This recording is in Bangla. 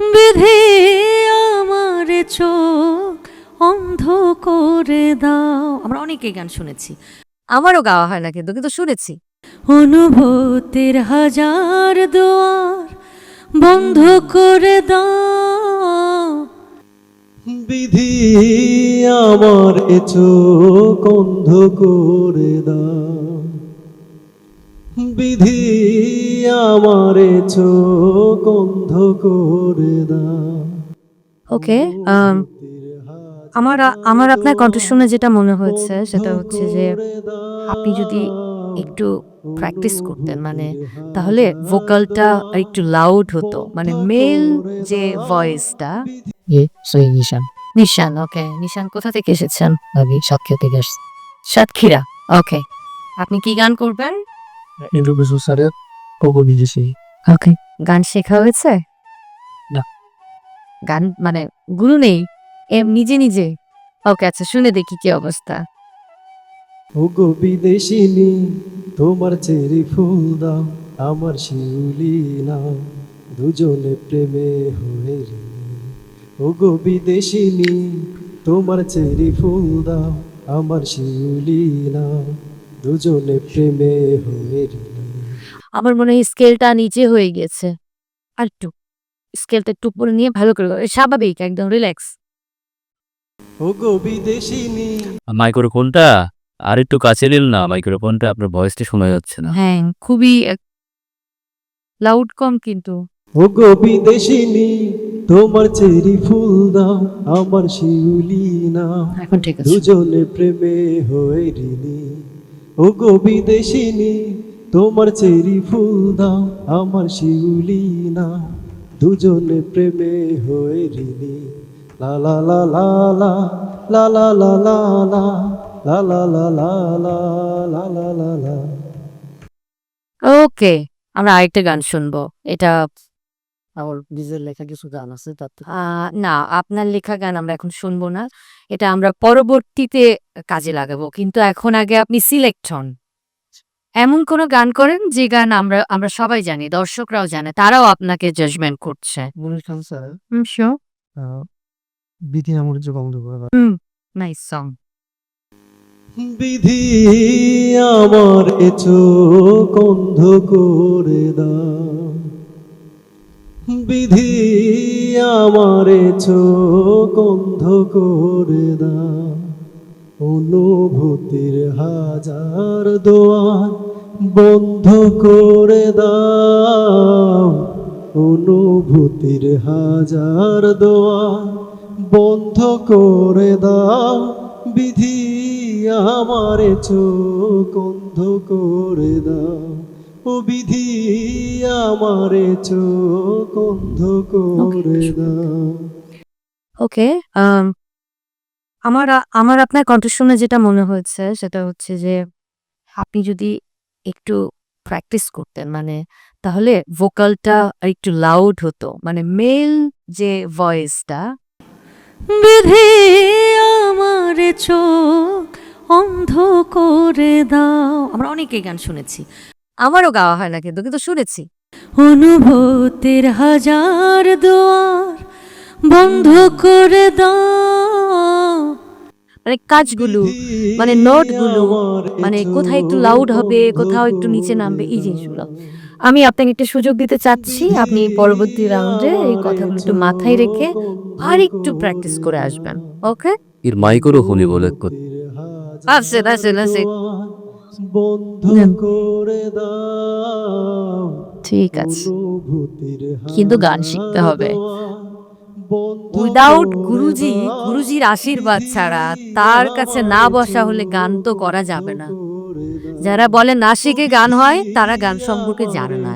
বিধি আমার চোখ অন্ধ করে দাও। আমরা অনেকে গান শুনেছি। আমারও গাওয়া হয় না কিন্তু কিন্তু শুনেছি। অনুভূতির হাজার দুয়ার বন্ধ করে দাও। বিধি আমার চোখ অন্ধ করে দাও। বিধি আমার চোখ অন্ধ করে দাও ওকে আমার আমার আপনার কণ্ঠ শুনে যেটা মনে হয়েছে সেটা হচ্ছে যে আপনি যদি একটু প্র্যাকটিস করতেন মানে তাহলে ভোকালটা একটু লাউড হতো মানে মেল যে ভয়েসটা এ সই নিশান। নিশান ওকে নিশান কোথা থেকে এসেছেন? আমি সাক্ষী থেকে সাতক্ষীরা ওকে আপনি কি গান করবেন? বিশু স্যারের কবর নিজেছি ওকে গান শেখা হয়েছে? না। গান মানে গুরু নেই এম নিজে নিজে। ওকে আচ্ছা শুনে দেখি কি অবস্থা। ও গো বিদেশিনী তোমার চেরি ফুল দাও আমার শিউলি নাও দুজনে প্রেমে হয়ে রে। ও গো বিদেশিনী তোমার চেরি ফুল দাও আমার শিউলি নাও দুজনে প্রেমে হয়ে আমার মনে হয় স্কেলটা নিচে হয়ে গেছে। আর একটু স্কেলটা একটু উপরে নিয়ে ভালো করে স্বাভাবিক একদম রিল্যাক্স মাইক্রোফোনটা আর একটু কাছে নিল না মাইক্রোফোনটা আপনার ভয়েসটা শোনা যাচ্ছে না। হ্যাঁ খুবই লাউড কম কিন্তু। ও গো বিদেশিনী তোমার চেরি ফুল দাও আমার শিউলি নাও। এখন ঠিক আছে। দুজনে প্রেমে হয়ে ঋণী ও গো বিদেশিনী তোমার চেরি ফুল দাও আমার শিউলি না দুজনে প্রেমে হয়ে ঋণী লা লা লা লা লা লা লা লা লা লা লা লা লা লা লা লা লা লা ওকে আমরা আরেকটা গান শুনব এটা আমার নিজের লেখা কিছু গান আছে আহ, না আপনার লেখা গান আমরা এখন শুনব না। এটা আমরা পরবর্তীতে কাজে লাগাবো। কিন্তু এখন আগে আপনি সিলেক্ট হন। এমন কোনো গান করেন যে গান আমরা আমরা সবাই জানি দর্শকরাও জানে তারাও আপনাকে জাজমেন্ট করছে। মনির খান স্যার? বিধি যে নাইস সং বিধি আমার এ চোখ অন্ধ করে দাও। বিধি আমারে চোখ অন্ধ করে দাও অনুভূতির হাজার দোয়ার বন্ধ করে দাও। অনুভূতির হাজার দোয়ার বন্ধ করে দাও। বিধি আমারে চোখ অন্ধ করে দাও। ও বিধি আমার চোখ অন্ধ করে দাও। ওকে আমার আমার আপনার কণ্ঠ শুনে যেটা মনে হয়েছে সেটা হচ্ছে যে আপনি যদি একটু প্র্যাকটিস করতেন মানে তাহলে ভোকালটা একটু লাউড হতো মানে মেল যে ভয়েসটা বিধি আমার চোখ অন্ধ করে দাও। আমরা অনেকে গান শুনেছি। আমারও গাওয়া হয় না কিন্তু কিন্তু শুনেছি। অনুভূতির হাজার দুয়ার বন্ধ করে দাও। মানে কাজগুলো মানে নোটগুলো মানে কোথায় একটু লাউড হবে কোথাও একটু নিচে নামবে এই জিনিসগুলো। আমি আপনাকে একটা সুযোগ দিতে চাচ্ছি আপনি পরবর্তী রাউন্ডে এই কথাগুলো একটু মাথায় রেখে আর একটু প্র্যাকটিস করে আসবেন ওকে এর মাইক্রোফোনই বলে কর- আছে আছে আছে বন্ধ করে দাও ঠিক আছে। কিন্তু গান শিখতে হবে। উইদাউট গুরুজি গুরুজির আশীর্বাদ ছাড়া তার কাছে না বসা হলে গান তো করা যাবে না। যারা বলে না শিখে গান হয় তারা গান সম্পর্কে জানে না।